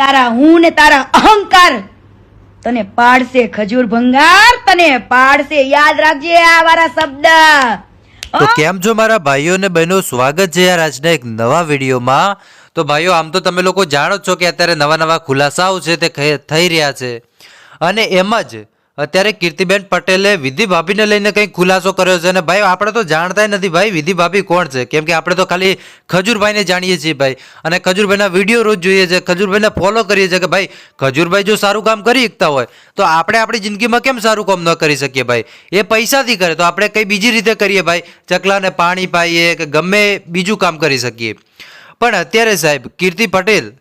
તારા હું ને તારા અહંકાર તને પાડશે ખજૂર ભંગાર તને પાડશે યાદ રાખજે આ મારા શબ્દ. તો કેમ છો મારા ભાઈઓ ને બહેનો? સ્વાગત છે યાર આજના એક નવા વિડીયોમાં. તો ભાઈઓ આમ તો તમે લોકો જાણો છો કે અત્યારે નવા નવા ખુલાસાઓ છે તે થઈ રહ્યા છે. અને એમ જ અત્યારે કીર્તિબેન પટેલે વિધિ ભાભીને લઈને કંઈક ખુલાસો કર્યો છે અને ભાઈ, આપણે તો જાણતા નથી ભાઈ વિધિ ભાભી કોણ છે? કેમ કે આપણે તો ખાલી ખજૂરભાઈને જાણીએ છીએ ભાઈ. અને ખજૂરભાઈના વીડિયો રોજ જોઈએ છે, ખજૂરભાઈને ફોલો કરીએ છીએ કે ભાઈ, ખજૂરભાઈ જો સારું કામ કરી શકતા હોય, તો આપણે આપણી જિંદગીમાં કેમ સારું કામ ન કરી શકીએ ભાઈ? એ પૈસાથી કરે, તો આપણે કંઈ બીજી રીતે કરીએ ભાઈ? ચકલાને પાણી પાઈએ કે ગમે બીજું કામ કરી શકીએ. પણ અત્યારે સાહેબ, કીર્તિ પટેલ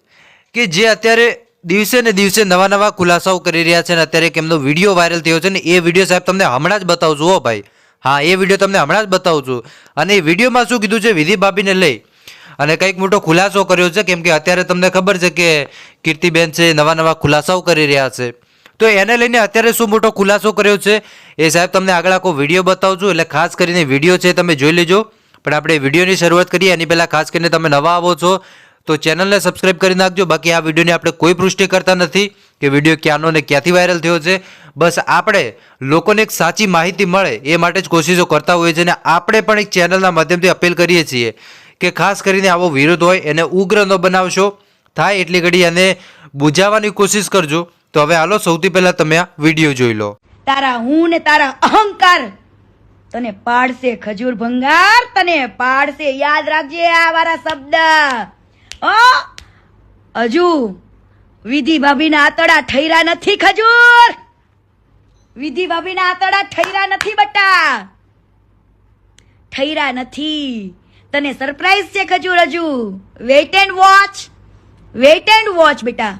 કે જે અત્યારે દિવસે ને દિવસે નવા નવા ખુલાસાઓ કરી રહ્યા છે અને અત્યારે એક વીડિયો વાયરલ થયો છે ને એ વીડિયો સાહેબ તમને હમણાં જ બતાવું છું હો ભાઈ. હા, એ વીડિયો તમને હમણાં જ બતાવું છું અને એ વિડીયોમાં શું કીધું છે વિધિ ભાભીને લઈ અને કંઈક મોટો ખુલાસો કર્યો છે કેમ કે અત્યારે તમને ખબર છે કે કીર્તિબેન છે, નવા નવા ખુલાસાઓ કરી રહ્યા છે. તો એને લઈને અત્યારે શું મોટો ખુલાસો કર્યો છે એ સાહેબ તમને આગળ આખો વીડિયો બતાવું છું એટલે ખાસ કરીને વીડિયો છે તમે જોઈ લેજો. પણ આપણે વિડીયોની શરૂઆત કરીએ. એની પહેલાં ખાસ કરીને તમે નવા આવો છો. તો ચેનલને સબસ્ક્રાઇબ કરી નાખજો. બાકી આ વિડીયોની આપણે કોઈ પુષ્ટિ કરતા નથી કે વીડિયો ક્યાંનો ને ક્યાંથી વાયરલ થયો છે. બસ આપણે લોકોને એક સાચી માહિતી મળે એ માટે જ કોશિશો કરતા હોઈએ છીએ અને આપણે પણ એક ચેનલના માધ્યમથી અપીલ કરીએ છીએ કે ખાસ કરીને આવો વિરોધ હોય એને ઉગ્ર ન બનાવશો. થાય એટલી ઘડી એને બુજાવવાની કોશિશ કરજો. તો હવે હાલો સૌથી પહેલાં તમે આ વીડિયો જોઈ લો. તારા હું ને તારા અહંકાર તને પાડશે ખજૂર ભંગાર, તને પાડશે. યાદ રાખજે આ વારા શબ્દ. હજુ વિધિ ભાભીના આતડા ઠૈરા નથી ખજૂર. વિધિ ભાભીના આતડા ઠૈરા નથી બટા. ઠૈરા નથી. તને સરપ્રાઈઝ છે ખજૂર હજુ. Wait and watch wait and watch બેટા.